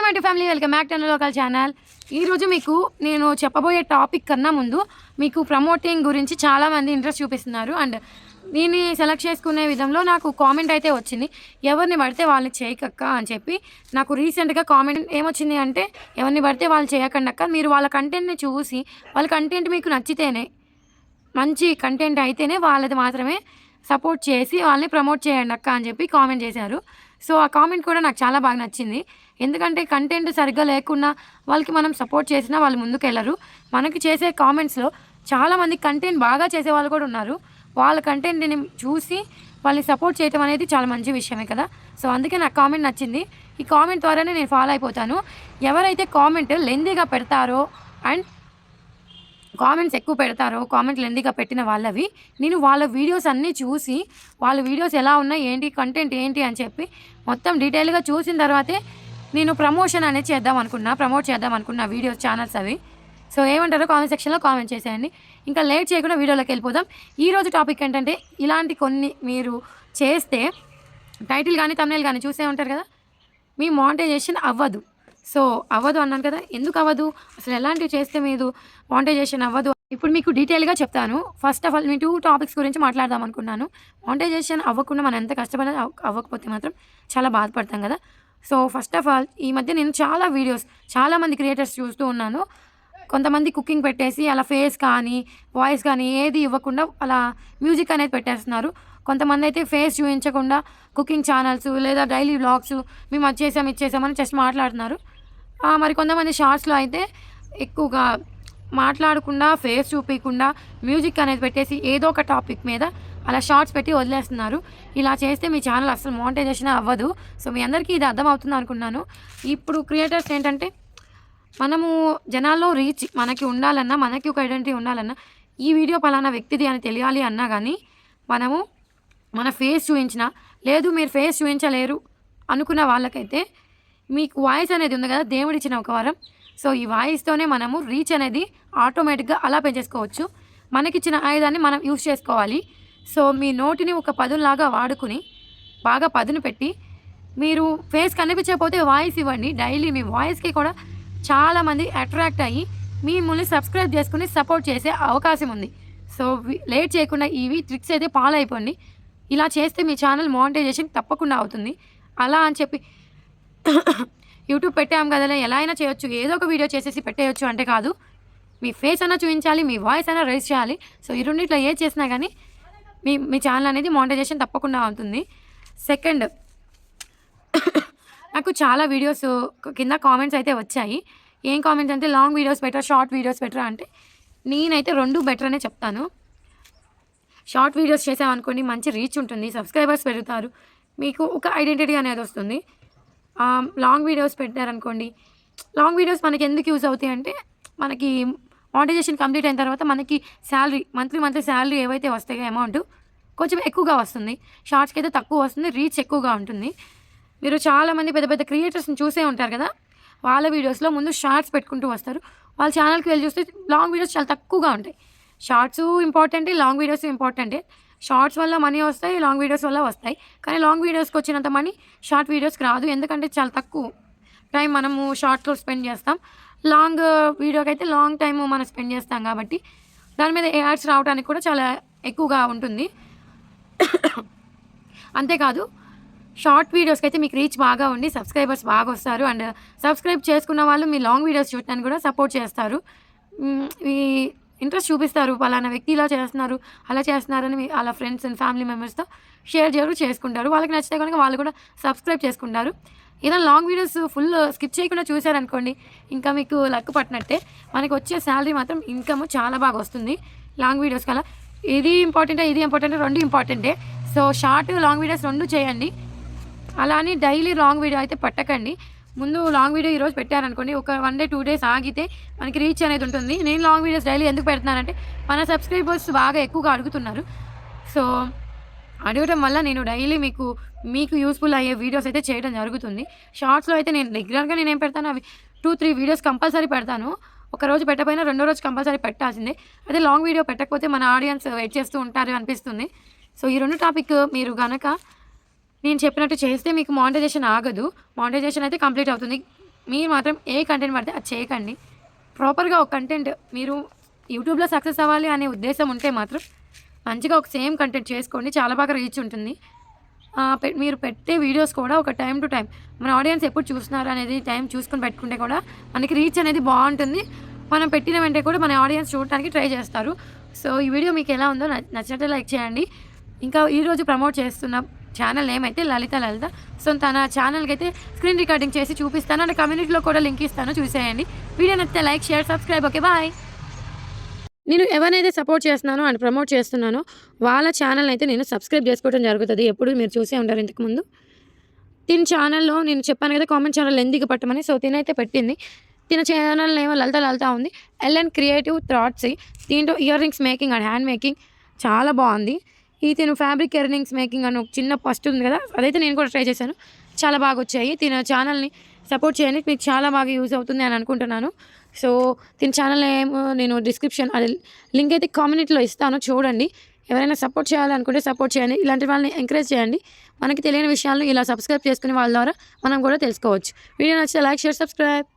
Hi my family welcome back to local channel. ఈరోజు మీకు నేను చెప్పబోయే టాపిక్ కన్నా ముందు మీకు ప్రమోటింగ్ గురించి చాలామంది ఇంట్రెస్ట్ చూపిస్తున్నారు. అండ్ దీన్ని సెలెక్ట్ చేసుకునే విధంలో నాకు కామెంట్ అయితే వచ్చింది. ఎవరిని పడితే వాళ్ళని చేయకక్క అని చెప్పి నాకు రీసెంట్గా కామెంట్ ఏమొచ్చింది అంటే ఎవరిని పడితే వాళ్ళు చేయకండి అక్క. మీరు వాళ్ళ కంటెంట్ని చూసి వాళ్ళ కంటెంట్ మీకు నచ్చితేనే మంచి కంటెంట్ అయితేనే వాళ్ళది మాత్రమే సపోర్ట్ చేసి వాళ్ళని ప్రమోట్ చేయండి అక్క అని చెప్పి కామెంట్ చేశారు. సో ఆ కామెంట్ కూడా నాకు చాలా బాగా నచ్చింది. ఎందుకంటే కంటెంట్ సరిగ్గా లేకుండా వాళ్ళకి మనం సపోర్ట్ చేసినా వాళ్ళు ముందుకు వెళ్ళరు మనకి చేసే కామెంట్స్లో చాలామంది కంటెంట్ బాగా చేసే వాళ్ళు కూడా ఉన్నారు. వాళ్ళ కంటెంట్ని చూసి వాళ్ళని సపోర్ట్ చేయటం అనేది చాలా మంచి విషయమే కదా. సో అందుకే నాకు కామెంట్ నచ్చింది. ఈ కామెంట్ ద్వారానే నేను ఫాలో అయిపోతాను. ఎవరైతే కామెంట్ లెందీగా పెడతారో అండ్ కామెంట్స్ ఎక్కువ పెడతారో కామెంట్లు ఎందుకు పెట్టిన వాళ్ళవి. నేను వాళ్ళ వీడియోస్ అన్నీ చూసి వాళ్ళ వీడియోస్ ఎలా ఉన్నాయి ఏంటి కంటెంట్ ఏంటి అని చెప్పి మొత్తం డీటెయిల్గా చూసిన తర్వాతే నేను ప్రమోషన్ అనేది చేద్దాం అనుకున్నా ప్రమోట్ చేద్దాం అనుకున్నా వీడియోస్ ఛానల్స్ అవి. సో ఏమంటారో కామెంట్ సెక్షన్లో కామెంట్ చేసేయండి. ఇంకా లేట్ చేయకుండా వీడియోలోకి వెళ్ళిపోదాం. ఈరోజు టాపిక్ ఏంటంటే ఇలాంటి కొన్ని మీరు చేస్తే టైటిల్ కానీ తమిళ కానీ చూసే ఉంటారు కదా? మీ మానిటైజేషన్ అవ్వదు. సో అవ్వదు అన్నాను కదా. ఎందుకు అవ్వదు? అసలు ఎలాంటివి చేస్తే మీరు మానిటైజేషన్ అవ్వదు? ఇప్పుడు మీకు డీటెయిల్గా చెప్తాను. ఫస్ట్ ఆఫ్ ఆల్ మీ టూ టాపిక్స్ గురించి మాట్లాడదాం అనుకున్నాను. మానిటైజేషన్ అవ్వకుండా మనం ఎంత కష్టపడి అవ్వకపోతే మాత్రం చాలా బాధపడతాం కదా. సో ఫస్ట్ ఆఫ్ ఆల్ ఈ మధ్య నేను చాలా వీడియోస్ చాలామంది క్రియేటర్స్ చూస్తూ ఉన్నాను. కొంతమంది కుకింగ్ పెట్టేసి అలా ఫేస్ కానీ వాయిస్ కానీ ఏది ఇవ్వకుండా అలా మ్యూజిక్ అనేది పెట్టేస్తున్నారు. కొంతమంది అయితే ఫేస్ చూపించకుండా కుకింగ్ ఛానల్స్ లేదా డైలీ వ్లాగ్స్ మేము అది చేసాం ఇది చేసామని జస్ట్ మాట్లాడుతున్నారు. మరి కొంతమంది షార్ట్స్లో అయితే ఎక్కువగా మాట్లాడకుండా ఫేస్ చూపించకుండా మ్యూజిక్ అనేది పెట్టేసి ఏదో ఒక టాపిక్ మీద అలా షార్ట్స్ పెట్టి వదిలేస్తున్నారు. ఇలా చేస్తే మీ ఛానల్ అసలు మోనిటైజేషన్ అవ్వదు. సో మీ అందరికీ ఇది అర్థం అవుతుంది అనుకున్నాను ఇప్పుడు క్రియేటర్స్ ఏంటంటే మనము జనాల్లో రీచ్ మనకి ఉండాలన్నా మనకి ఒక ఐడెంటిటీ ఉండాలన్నా ఈ వీడియో పలానా వ్యక్తిది అని తెలియాలి అన్నా కానీ మనము మన ఫేస్ చూపించిన లేదు మీరు ఫేస్ చూపించలేరు అనుకున్న వాళ్ళకైతే మీకు వాయిస్ అనేది ఉంది కదా దేవుడిచ్చిన ఒక వరం. సో ఈ వాయిస్తోనే మనము రీచ్ అనేది ఆటోమేటిక్గా అలా పెంచేసుకోవచ్చు. మనకిచ్చిన ఆయుధాన్ని మనం యూస్ చేసుకోవాలి. సో మీ నోటిని ఒక పదులాగా వాడుకుని బాగా పదును పెట్టి మీరు ఫేస్ కనిపించకపోతే వాయిస్ ఇవ్వండి. డైలీ మీ వాయిస్కి కూడా చాలామంది అట్రాక్ట్ అయ్యి మిమ్మల్ని సబ్స్క్రైబ్ చేసుకుని సపోర్ట్ చేసే అవకాశం ఉంది. సో లేట్ చేయకుండా ఇవి ట్రిక్స్ అయితే పాలైపోండి. ఇలా చేస్తే మీ ఛానల్ మానిటైజేషన్ తప్పకుండా అవుతుంది. అలా అని చెప్పి యూట్యూబ్ పెట్టాం కదా ఎలా అయినా చేయొచ్చు. ఏదో ఒక వీడియో చేసేసి పెట్టేయచ్చు అంటే కాదు. మీ ఫేస్ అయినా చూపించాలి మీ వాయిస్ అయినా రైజ్ చేయాలి. సో ఈ రెండిట్లో ఏది చేసినా కానీ మీ మీ ఛానల్ అనేది మానిటైజేషన్ తప్పకుండా అవుతుంది. సెకండ్ నాకు చాలా వీడియోస్ కింద కామెంట్స్ అయితే వచ్చాయి. ఏం కామెంట్స్ అంటే long videos better short videos better అంటే నేనైతే రెండు బెటర్ అనే చెప్తాను. షార్ట్ వీడియోస్ చేసామనుకోండి మంచి రీచ్ ఉంటుంది సబ్స్క్రైబర్స్ పెరుగుతారు. మీకు ఒక ఐడెంటిటీ అనేది వస్తుంది. లాంగ్ వీడియోస్ పెట్టారనుకోండి లాంగ్ వీడియోస్ మనకి ఎందుకు యూజ్ అవుతాయి అంటే మనకి మానిటైజేషన్ కంప్లీట్ అయిన తర్వాత మనకి శాలరీ మంత్లీ మంత్లీ శాలరీ ఏవైతే వస్తాయో అమౌంట్ కొంచెం ఎక్కువగా వస్తుంది. షార్ట్స్కి అయితే తక్కువ వస్తుంది రీచ్ ఎక్కువగా ఉంటుంది. మీరు చాలామంది పెద్ద పెద్ద క్రియేటర్స్ని చూసే ఉంటారు కదా వాళ్ళ వీడియోస్లో ముందు షార్ట్స్ పెట్టుకుంటూ వస్తారు. వాళ్ళ ఛానల్కి వెళ్ళి చూస్తే లాంగ్ వీడియోస్ చాలా తక్కువగా ఉంటాయి. షార్ట్స్ ఇంపార్టెంటే లాంగ్ వీడియోస్ ఇంపార్టెంటే షార్ట్స్ వల్ల మనీ వస్తాయి లాంగ్ వీడియోస్ వల్ల వస్తాయి. కానీ లాంగ్ వీడియోస్కి వచ్చినంత మనీ షార్ట్ వీడియోస్కి రాదు. ఎందుకంటే చాలా తక్కువ టైం మనము షార్ట్లో స్పెండ్ చేస్తాం. లాంగ్ వీడియోకి అయితే లాంగ్ టైం మనం స్పెండ్ చేస్తాం కాబట్టి దాని మీద యాడ్స్ రావడానికి కూడా చాలా ఎక్కువగా ఉంటుంది. అంతేకాదు షార్ట్ వీడియోస్కి అయితే మీకు రీచ్ బాగా ఉండి సబ్స్క్రైబర్స్ బాగా వస్తారు. అండ్ సబ్స్క్రైబ్ చేసుకున్న వాళ్ళు మీ లాంగ్ వీడియోస్ చూడటానికి కూడా సపోర్ట్ చేస్తారు. ఈ ఇంట్రెస్ట్ చూపిస్తారు పలానా వ్యక్తి ఇలా చేస్తున్నారు అలా చేస్తున్నారని వాళ్ళ అలా ఫ్రెండ్స్ అండ్ ఫ్యామిలీ మెంబర్స్తో షేర్ చేయరు చేసుకుంటారు. వాళ్ళకి నచ్చితే కనుక వాళ్ళు కూడా సబ్స్క్రైబ్ చేసుకుంటారు. ఏదైనా లాంగ్ వీడియోస్ ఫుల్ స్కిప్ చేయకుండా చూసారనుకోండి ఇంకా మీకు లక్ పట్టినట్టే. మనకి వచ్చే శాలరీ మాత్రం ఇన్కమ్ చాలా బాగా వస్తుంది లాంగ్ వీడియోస్ కల్లా ఇది ఇంపార్టెంటే ఇది ఇంపార్టెంటే రెండు ఇంపార్టెంటే. సో షార్ట్ లాంగ్ వీడియోస్ రెండు చేయండి. అలా అని డైలీ లాంగ్ వీడియో అయితే పట్టకండి. ముందు లాంగ్ వీడియో ఈరోజు పెట్టారనుకోండి ఒక వన్ డే టూ డేస్ ఆగితే మనకి రీచ్ అనేది ఉంటుంది. నేను లాంగ్ వీడియోస్ డైలీ ఎందుకు పెడుతున్నానంటే మన సబ్స్క్రైబర్స్ బాగా ఎక్కువగా అడుగుతున్నారు. సో అడగటం వల్ల నేను డైలీ మీకు మీకు యూస్ఫుల్ అయ్యే వీడియోస్ అయితే చేయడం జరుగుతుంది. షార్ట్స్లో అయితే నేను రెగ్యులర్గా నేను ఏం పెడతాను అవి టూ త్రీ వీడియోస్ కంపల్సరీ పెడతాను. ఒక రోజు పెట్టకపోయినా రెండో రోజు కంపల్సరీ పెట్టాల్సిందే. అదే లాంగ్ వీడియో పెట్టకపోతే మన ఆడియన్స్ వెయిట్ చేస్తూ ఉంటారు అనిపిస్తుంది. సో ఈ రెండు టాపిక్ మీరు కనుక నేను చెప్పినట్టు చేస్తే మీకు మానిటైజేషన్ ఆగదు. మానిటైజేషన్ అయితే కంప్లీట్ అవుతుంది. మీరు మాత్రం ఏ కంటెంట్ పడితే అది చేయకండి. ప్రాపర్గా ఒక కంటెంట్ మీరు యూట్యూబ్లో సక్సెస్ అవ్వాలి అనే ఉద్దేశం ఉంటే మాత్రం మంచిగా ఒక సేమ్ కంటెంట్ చేసుకోండి. చాలా బాగా రీచ్ ఉంటుంది. పె- మీరు పెట్టే వీడియోస్ కూడా ఒక టైం టు టైం మన ఆడియన్స్ ఎప్పుడు చూస్తున్నారు అనేది టైం చూసుకొని పెట్టుకుంటే కూడా మనకి రీచ్ అనేది బాగుంటుంది. మనం పెట్టిన వెంటనే కూడా మన ఆడియన్స్ చూడటానికి ట్రై చేస్తారు. సో ఈ వీడియో మీకు ఎలా ఉందో నచ్చినట్టే నచ్చినట్టు లైక్ చేయండి. ఇంకా ఈరోజు ప్రమోట్ చేస్తున్న ఛానల్ ఏమైతే లలిత లలిత. సో తన ఛానల్కి అయితే స్క్రీన్ రికార్డింగ్ చేసి చూపిస్తాను. అండ్ కమ్యూనిటీలో కూడా లింక్ ఇస్తాను. చూసేయండి. వీడియో నచ్చితే like share subscribe. Okay bye. నేను ఎవరినైతే సపోర్ట్ చేస్తున్నానో అండ్ ప్రమోట్ చేస్తున్నానో వాళ్ళ ఛానల్ అయితే నేను సబ్స్క్రైబ్ చేసుకోవడం జరుగుతుంది. ఎప్పుడు మీరు చూసే ఉంటారు ఇంతకుముందు తిన ఛానల్లో నేను చెప్పాను కదా కామెంట్ ఛానల్ ఎందుకు పట్టమని. సో తినైతే పెట్టింది. తిన ఛానల్ ఏమో లలిత లలిత ఉంది. ఎల్ఎన్ క్రియేటివ్ థాట్స్ దీంట్లో ear rings making and hand making చాలా బాగుంది. ఈ తిను ఫ్యాబ్రిక్ ఎర్నింగ్స్ మేకింగ్ అని ఒక చిన్న ఫస్ట్ ఉంది కదా అదైతే నేను కూడా ట్రై చేశాను. చాలా బాగా వచ్చాయి. తిన ఛానల్ని సపోర్ట్ చేయండి. మీకు చాలా బాగా యూజ్ అవుతుంది అని అనుకుంటున్నాను. సో దీని ఛానల్ ఏమో నేను డిస్క్రిప్షన్ అది లింక్ అయితే కామ్యూనిటీలో ఇస్తాను చూడండి. ఎవరైనా సపోర్ట్ చేయాలనుకుంటే సపోర్ట్ చేయండి. ఇలాంటి వాళ్ళని ఎంకరేజ్ చేయండి. మనకి తెలియని విషయాలను ఇలా సబ్స్క్రైబ్ చేసుకునే వాళ్ళ ద్వారా మనం కూడా తెలుసుకోవచ్చు. వీడియో నచ్చితే లైక్ షేర్ సబ్స్క్రైబ్.